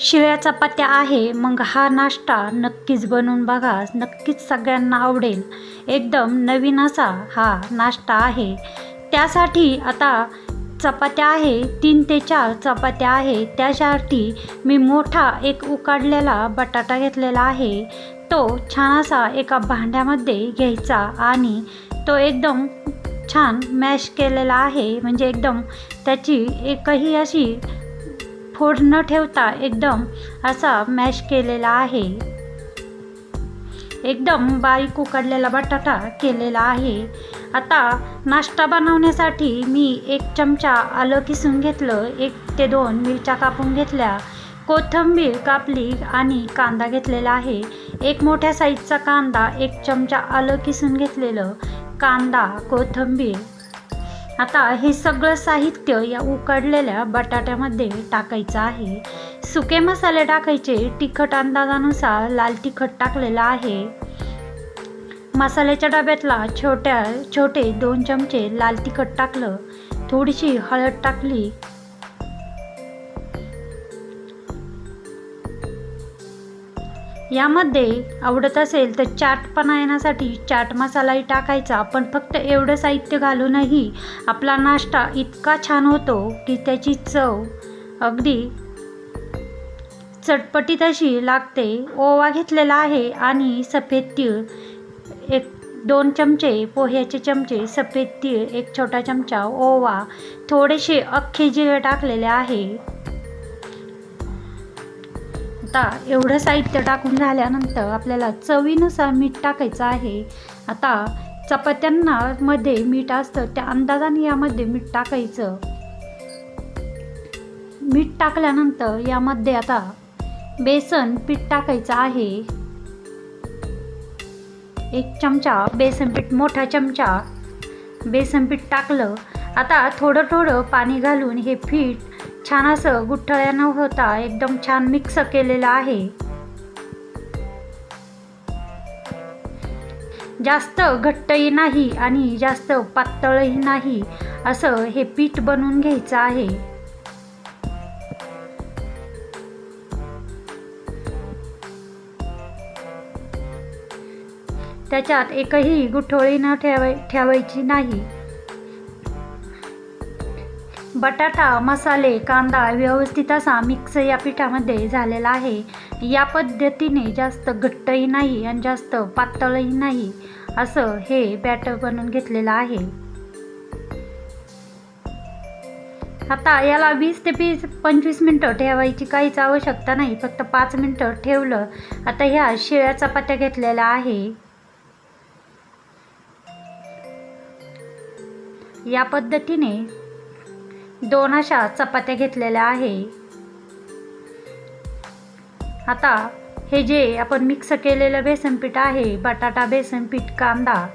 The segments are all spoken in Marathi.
शिळ्या चपात्या आहे मग हा नाश्ता नक्कीच बनवून बघा नक्कीच सगळ्यांना आवडेल. एकदम नवीन असा हा नाश्ता आहे. त्यासाठी आता चपात्या आहे तीन ते चार चपात्या आहे. त्यासाठी मी मोठा एक उकडलेला बटाटा घेतलेला आहे. तो छान असा एका भांड्यामध्ये घ्यायचा आणि तो एकदम छान मॅश केलेला आहे. म्हणजे एकदम त्याची एकही अशी फोड न ठेवता एकदम असा मॅश केलेला आहे. एकदम बारीक उकडलेला बटाटा केलेला आहे. आता नाश्ता बनवण्यासाठी मी एक चमचा आलं किसून घेतलं एक ते दोन मिरच्या कापून घेतल्या कोथिंबीर कापली आणि कांदा घेतलेला आहे. एक मोठ्या साईजचा कांदा एक चमचा आलं किसून घेतलेलं कांदा कोथिंबीर आता हे सगळं साहित्य या उकडलेल्या बटाट्यामध्ये टाकायचं आहे. सुके मसाले टाकायचे तिखट अंदाजानुसार लाल तिखट टाकलेलं आहे. मसाल्याच्या डब्यातला छोट्या छोटे दोन चमचे लाल तिखट टाकलं. थोडीशी हळद टाकली. यामध्ये आवडत असेल तर चाटपणा येण्यासाठी चाट मसालाही टाकायचा. पण फक्त एवढं साहित्य घालूनही आपला नाश्ता इतका छान होतो की त्याची चव अगदी चटपटीत अशी लागते. ओवा घेतलेला आहे आणि सफेद तीळ. एक दोन चमचे पोह्याचे चमचे सफेद तीळ एक छोटा चमचा ओवा. थोडेसे अख्खे जिरे टाकलेले आहे. आता एवढं साहित्य टाकून झाल्यानंतर आपल्याला चवीनुसार मीठ टाकायचं आहे. आता चपात्यांना मध्ये मीठ असतं त्या अंदाजाने यामध्ये मीठ टाकायचं. मीठ टाकल्यानंतर यामध्ये आता बेसन पीठ टाकायचं आहे. एक चमचा बेसन पीठ मोठा चमचा बेसन पीठ टाकलं. आता थोडं थोडं पाणी घालून हे पीठ छान असं गुठळ्या न होता एकदम छान मिक्स केलेलं आहे. जास्त घट्टही नाही आणि जास्त पातळही नाही असं हे पीठ बनवून घ्यायचं आहे. त्याच्यात एकही गुठळी न ठेवाय ठेवायची नाही. बटाटा मसाले कांदा व्यवस्थित असा मिक्स या पिठामध्ये झालेला आहे. या पद्धतीने जास्त घट्टही नाही आणि जास्त पातळही नाही असं हे बॅटर बनवून घेतलेलं आहे. आता याला वीस ते वीस पंचवीस मिनटं ठेवायची काहीच आवश्यकता नाही फक्त पाच मिनटं ठेवलं. आता ह्या शिळ्या चपात्या घेतलेल्या आहे. या पद्धतीने दोन अशा चपात्या घेतलेल्या आहे. आता हे जे आपण मिक्स केलेलं बेसनपीठ आहे बटाटा बेसनपीठ कांदा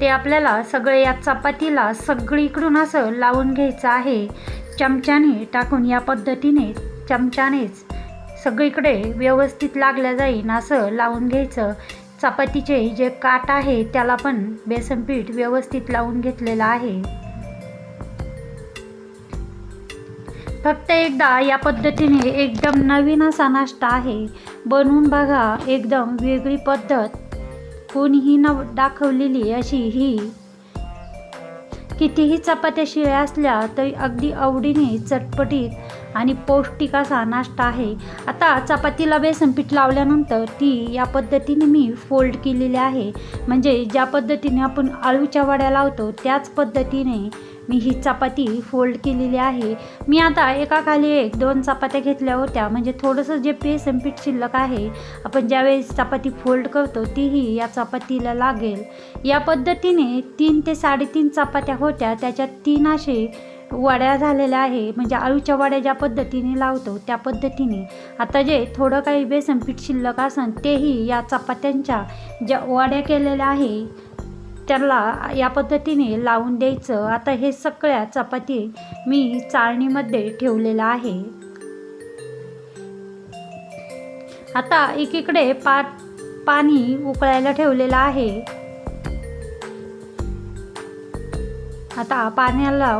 ते आपल्याला सगळे या चपातीला सगळीकडून असं लावून घ्यायचं आहे. चमच्याने टाकून या पद्धतीने चमच्यानेच सगळीकडे व्यवस्थित लागल्या जाईन असं लावून घ्यायचं. चपातीचे जे काट आहे त्याला पण बेसनपीठ व्यवस्थित लावून घेतलेलं आहे. फक्त एकदा या पद्धतीने एकदम नवीन असा नाश्ता आहे. बनवून बघा एकदम वेगळी पद्धत. कोणीही न दाखवलेली अशी ही. कितीही चपात्या शिळ्या असल्या तरी अगदी आवडीने चटपटीत आणि पौष्टिक असा नाश्ता आहे. आता चपातीला बेसन पीठ लावल्यानंतर ती या पद्धतीने मी फोल्ड केलेली आहे. म्हणजे ज्या पद्धतीने आपण आळूच्या वड्या लावतो त्याच पद्धतीने मी ही चपाती फोल्ड केलेली आहे. मी आता एकाखाली एक दोन चपात्या घेतल्या होत्या. म्हणजे थोडंसं जे बेसन पीठ शिल्लक आहे आपण ज्यावेळेस चपाती फोल्ड करतो तीही या चपातीला लागेल. या पद्धतीने तीन ते साडेतीन चपात्या होत्या. त्याच्यात तीन असे वड्या झालेल्या आहे. म्हणजे आळूच्या वड्या ज्या पद्धतीने लावतो त्या पद्धतीने. आता जे थोडं काही बेसन पीठ शिल्लक असन तेही या चपात्यांच्या ज्या वड्या केलेल्या आहे त्याला या पद्धतीने लावून द्यायचं. आता हे सगळ्या चपाती मी चाळणीमध्ये ठेवलेलं आहे. आता एकीकडे पा पाणी उकळायला ठेवलेलं आहे. आता पाण्याला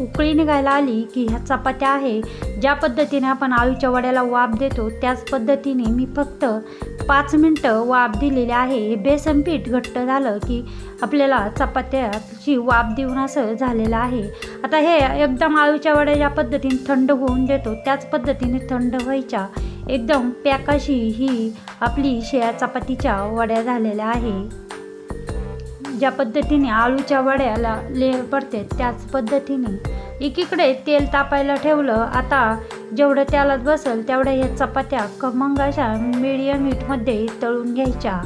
उकळी निघायला आली की ह्या चपात्या आहे. ज्या पद्धतीने आपण आळूच्या वड्याला वाफ देतो त्याच पद्धतीने मी फक्त पाच मिनटं वाफ दिलेली आहे. हे बेसन पीठ घट्ट झालं की आपल्याला चपात्याची वाफ देऊन असं झालेलं आहे. आता हे एकदम आळूच्या वड्या ज्या पद्धतीने थंड होऊन देतो त्याच पद्धतीने थंड व्हायच्या एकदम पॅकाशी ही आपली शेया चपातीच्या वड्या झालेल्या आहे. ज्या पद्धतीने आळूच्या वड्याला लेअर पडते त्याच पद्धतीने. एकीकडे तेल तापायला ठेवलं आता जेवढं त्यालाच बसेल तेवढ्या ह्या चपात्या खमंग अशा मिडियम हीटमध्ये तळून घ्यायच्या.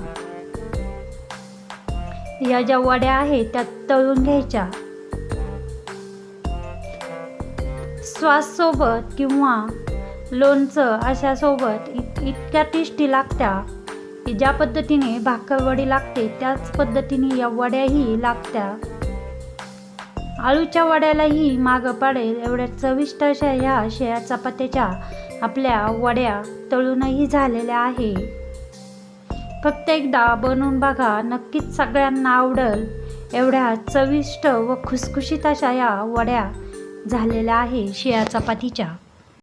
या ज्या वड्या आहेत त्या तळून घ्यायच्या. श्वाससोबत किंवा लोणचं अशासोबत इत इतक्या टेस्टी लागत्या. की ज्या पद्धतीने भाकरवडी लागते त्याच पद्धतीने या वड्याही लागत्या. आळूच्या वड्यालाही मागं पाडेल एवढ्या चविष्ट अशा ह्या शेया चपात्याच्या आपल्या वड्या तळूनही झालेल्या आहे. फक्त एकदा बनवून बघा नक्कीच सगळ्यांना आवडल एवढ्या चविष्ट व खुसखुशीत अशा या वड्या झालेल्या आहे शिया चपातीच्या.